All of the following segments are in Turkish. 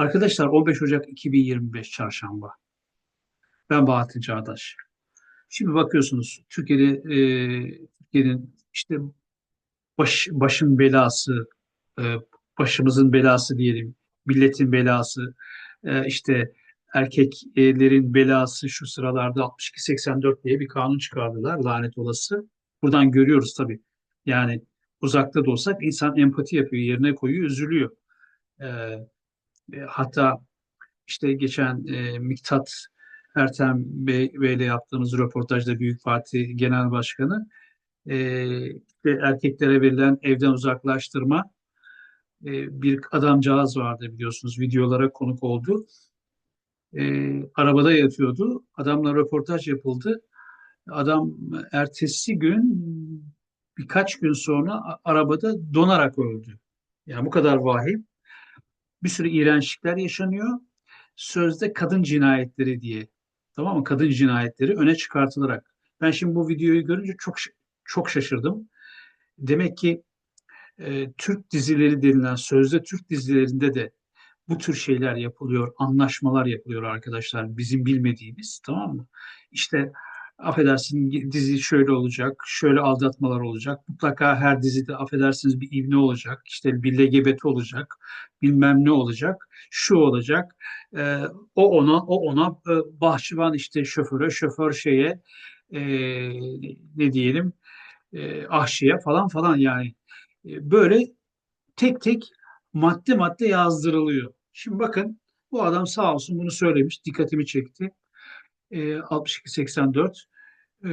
Arkadaşlar 15 Ocak 2025 Çarşamba. Ben Bahattin Çağdaş. Şimdi bakıyorsunuz Türkiye'de e, Türkiye'nin işte baş, başın belası, e, başımızın belası diyelim, milletin belası, e, işte erkeklerin belası şu sıralarda 62-84 diye bir kanun çıkardılar lanet olası. Buradan görüyoruz tabii. Yani uzakta da olsak insan empati yapıyor, yerine koyuyor, üzülüyor. E, e, hatta işte geçen e, Miktat Ertem Bey, Bey'le yaptığımız röportajda Büyük Parti Genel Başkanı e, işte erkeklere verilen evden uzaklaştırma e, bir adamcağız vardı biliyorsunuz videolara konuk oldu. E, arabada yatıyordu. Adamla röportaj yapıldı. Adam ertesi gün birkaç gün sonra arabada donarak öldü. Yani bu kadar vahim. Bir sürü iğrençlikler yaşanıyor. Sözde kadın cinayetleri diye. Tamam mı? Kadın cinayetleri öne çıkartılarak. Ben şimdi bu videoyu görünce çok çok şaşırdım. Demek ki e, Türk dizileri denilen sözde Türk dizilerinde de bu tür şeyler yapılıyor, anlaşmalar yapılıyor arkadaşlar bizim bilmediğimiz tamam mı? İşte affedersin dizi şöyle olacak, şöyle aldatmalar olacak. Mutlaka her dizide affedersiniz bir ivne olacak, işte bir LGBT olacak, bilmem ne olacak, şu olacak. E, o ona, o ona, e, bahçıvan işte şoföre, şoför şeye, e, ne diyelim, e, ahşiye falan falan yani. E, böyle tek tek madde madde yazdırılıyor. Şimdi bakın bu adam sağ olsun bunu söylemiş, dikkatimi çekti. E, 62-84. E,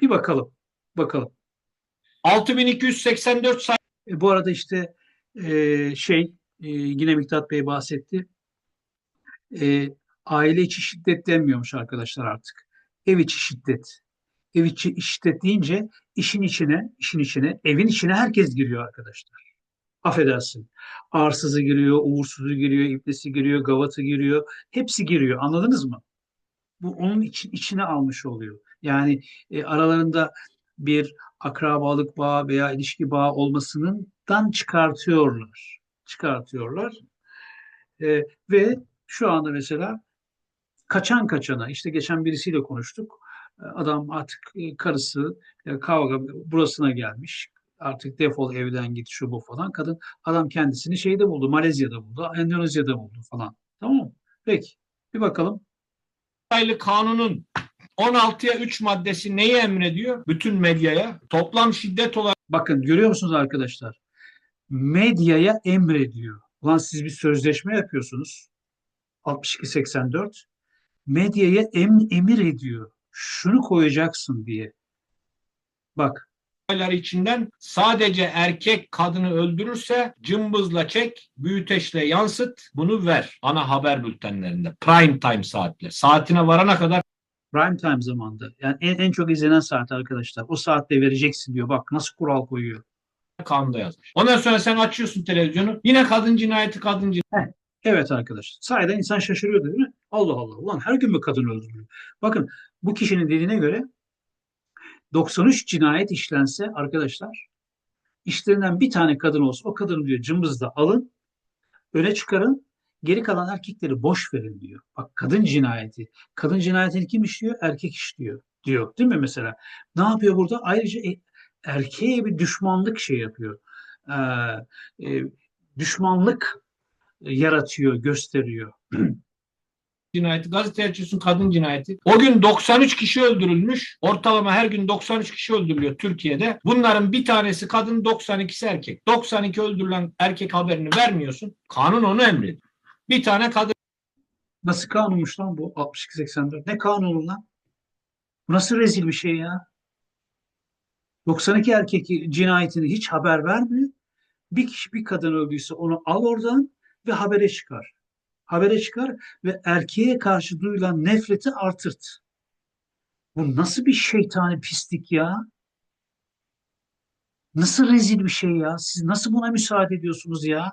bir bakalım, bakalım. 6284 sayı. E, bu arada işte e, şey e, yine Miktat Bey bahsetti. E, aile içi şiddet denmiyormuş arkadaşlar artık. Ev içi şiddet. Ev içi şiddet deyince işin içine, işin içine, evin içine herkes giriyor arkadaşlar. Affedersin. Arsızı giriyor, uğursuzu giriyor, iplesi giriyor, gavatı giriyor. Hepsi giriyor. Anladınız mı? Bu onun için, içine almış oluyor. Yani e, aralarında bir akrabalık bağı veya ilişki bağı olmasından çıkartıyorlar. Çıkartıyorlar. E, ve şu anda mesela kaçan kaçana işte geçen birisiyle konuştuk. Adam artık e, karısı e, kavga burasına gelmiş. Artık defol evden git şu bu falan. Kadın adam kendisini şeyde buldu. Malezya'da buldu. Endonezya'da buldu falan. Tamam mı? Peki. Bir bakalım. Sayılı kanunun 16'ya 3 maddesi neyi emrediyor? Bütün medyaya toplam şiddet olarak Bakın görüyor musunuz arkadaşlar? Medyaya emrediyor. Ulan siz bir sözleşme yapıyorsunuz. 62-84. Medyaya em, emir ediyor. Şunu koyacaksın diye. Bak olaylar içinden sadece erkek kadını öldürürse cımbızla çek, büyüteçle yansıt, bunu ver ana haber bültenlerinde. Prime time saatler. Saatine varana kadar prime time zamanda. Yani en, en çok izlenen saat arkadaşlar. O saatte vereceksin diyor. Bak nasıl kural koyuyor. kanunda yazmış. Ondan sonra sen açıyorsun televizyonu. Yine kadın cinayeti, kadın cinayeti. Evet arkadaşlar. Sahiden insan şaşırıyor değil mi? Allah Allah. Ulan her gün mü kadın öldürülüyor? Bakın bu kişinin dediğine göre 93 cinayet işlense arkadaşlar işlerinden bir tane kadın olsa o kadını diyor cımbızla alın öne çıkarın geri kalan erkekleri boş verin diyor. Bak kadın cinayeti. Kadın cinayetini kim işliyor? Erkek işliyor diyor. Değil mi mesela? Ne yapıyor burada? Ayrıca e, erkeğe bir düşmanlık şey yapıyor. Ee, e, düşmanlık yaratıyor, gösteriyor. cinayeti, gazete açıyorsun kadın cinayeti. O gün 93 kişi öldürülmüş. Ortalama her gün 93 kişi öldürülüyor Türkiye'de. Bunların bir tanesi kadın, 92'si erkek. 92 öldürülen erkek haberini vermiyorsun. Kanun onu emrediyor. Bir tane kadın Nasıl kanunmuş lan bu 62-84? Ne kanunu lan? Bu nasıl rezil bir şey ya? 92 erkek cinayetini hiç haber vermiyor. Bir kişi bir kadın öldüyse onu al oradan ve habere çıkar. Habere çıkar ve erkeğe karşı duyulan nefreti artırt. Bu nasıl bir şeytani pislik ya? Nasıl rezil bir şey ya? Siz nasıl buna müsaade ediyorsunuz ya?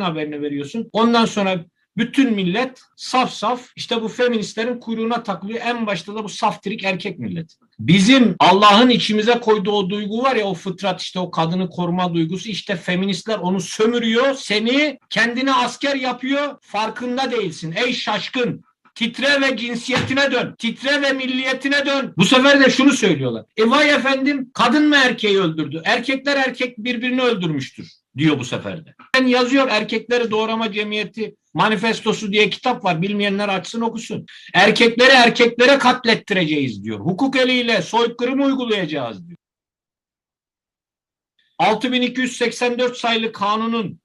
haberini veriyorsun. Ondan sonra bütün millet saf saf işte bu feministlerin kuyruğuna takılıyor. En başta da bu saftirik erkek millet. Bizim Allah'ın içimize koyduğu o duygu var ya o fıtrat işte o kadını koruma duygusu işte feministler onu sömürüyor. Seni kendine asker yapıyor farkında değilsin. Ey şaşkın Titre ve cinsiyetine dön. Titre ve milliyetine dön. Bu sefer de şunu söylüyorlar. E vay efendim kadın mı erkeği öldürdü? Erkekler erkek birbirini öldürmüştür diyor bu sefer de. Ben yazıyor erkekleri doğrama cemiyeti manifestosu diye kitap var. Bilmeyenler açsın okusun. Erkekleri erkeklere katlettireceğiz diyor. Hukuk eliyle soykırım uygulayacağız diyor. 6284 sayılı kanunun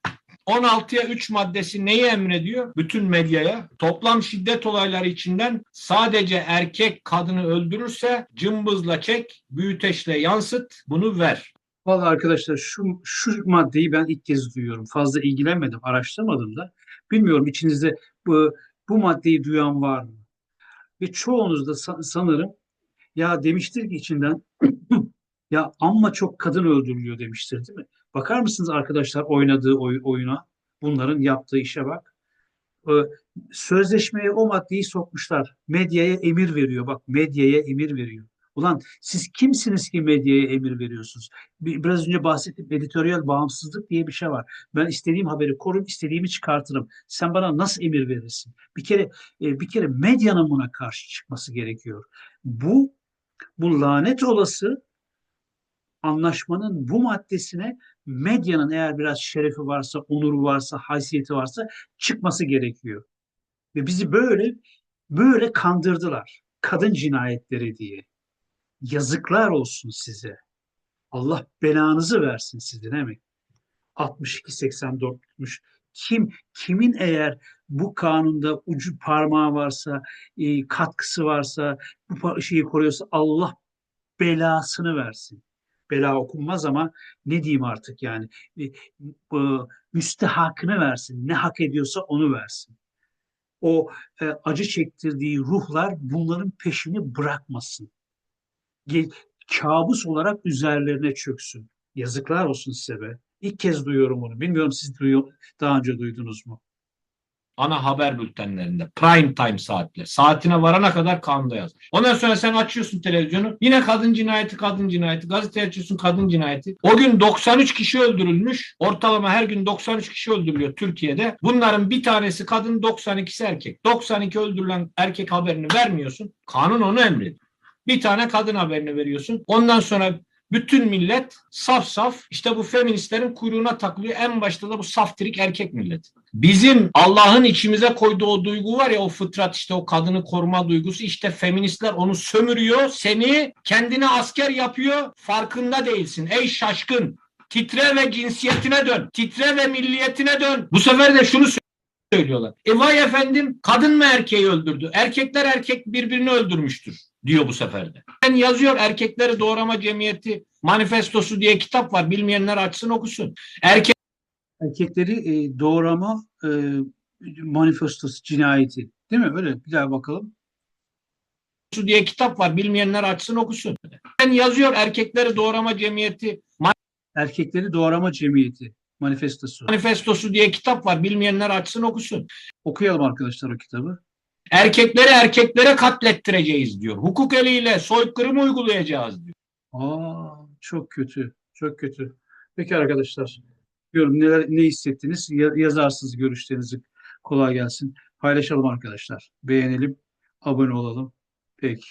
16'ya 3 maddesi neyi emrediyor? Bütün medyaya toplam şiddet olayları içinden sadece erkek kadını öldürürse cımbızla çek, büyüteçle yansıt, bunu ver. Vallahi arkadaşlar şu, şu maddeyi ben ilk kez duyuyorum. Fazla ilgilenmedim, araştırmadım da. Bilmiyorum içinizde bu, bu maddeyi duyan var mı? Ve çoğunuz da sa- sanırım ya demiştir ki içinden ya amma çok kadın öldürülüyor demiştir değil mi? Bakar mısınız arkadaşlar oynadığı oy- oyuna? Bunların yaptığı işe bak. Ee, Sözleşmeye o maddeyi sokmuşlar. Medyaya emir veriyor. Bak medyaya emir veriyor. Ulan siz kimsiniz ki medyaya emir veriyorsunuz? Bir- Biraz önce bahsettiğim editoryal bağımsızlık diye bir şey var. Ben istediğim haberi korurum, istediğimi çıkartırım. Sen bana nasıl emir verirsin? Bir kere e, bir kere medyanın buna karşı çıkması gerekiyor. Bu bu lanet olası anlaşmanın bu maddesine medyanın eğer biraz şerefi varsa, onuru varsa, haysiyeti varsa çıkması gerekiyor. Ve bizi böyle böyle kandırdılar. Kadın cinayetleri diye. Yazıklar olsun size. Allah belanızı versin size mi? 62-84'müş. Kim kimin eğer bu kanunda ucu parmağı varsa, e, katkısı varsa, bu şeyi koruyorsa Allah belasını versin. Bela okunmaz ama ne diyeyim artık yani e, bu müstehakını versin. Ne hak ediyorsa onu versin. O e, acı çektirdiği ruhlar bunların peşini bırakmasın. Kabus olarak üzerlerine çöksün. Yazıklar olsun size be. İlk kez duyuyorum onu. Bilmiyorum siz duyuyor, daha önce duydunuz mu? Ana haber bültenlerinde prime time saatler. Saatine varana kadar kanunda yazmış. Ondan sonra sen açıyorsun televizyonu. Yine kadın cinayeti, kadın cinayeti. Gazete açıyorsun kadın cinayeti. O gün 93 kişi öldürülmüş. Ortalama her gün 93 kişi öldürülüyor Türkiye'de. Bunların bir tanesi kadın 92'si erkek. 92 öldürülen erkek haberini vermiyorsun. Kanun onu emrediyor. Bir tane kadın haberini veriyorsun. Ondan sonra bütün millet saf saf işte bu feministlerin kuyruğuna takılıyor. En başta da bu saftirik erkek millet. Bizim Allah'ın içimize koyduğu o duygu var ya o fıtrat işte o kadını koruma duygusu işte feministler onu sömürüyor. Seni kendine asker yapıyor farkında değilsin. Ey şaşkın titre ve cinsiyetine dön. Titre ve milliyetine dön. Bu sefer de şunu söylüyorlar. E vay efendim kadın mı erkeği öldürdü? Erkekler erkek birbirini öldürmüştür diyor bu sefer de. Ben yazıyor erkekleri doğrama cemiyeti manifestosu diye kitap var. Bilmeyenler açsın okusun. Erkek Erkekleri e, doğrama e, manifestosu cinayeti. Değil mi? Öyle bir daha bakalım. diye kitap var. Bilmeyenler açsın okusun. Ben yazıyor erkekleri doğrama cemiyeti Erkekleri doğrama cemiyeti manifestosu. manifestosu diye kitap var. Bilmeyenler açsın okusun. Okuyalım arkadaşlar o kitabı. Erkekleri erkeklere katlettireceğiz diyor. Hukuk eliyle soykırım uygulayacağız diyor. Aa, çok kötü. Çok kötü. Peki arkadaşlar. Diyorum neler ne hissettiniz? Ya- yazarsınız görüşlerinizi. Kolay gelsin. Paylaşalım arkadaşlar. Beğenelim, abone olalım. Peki.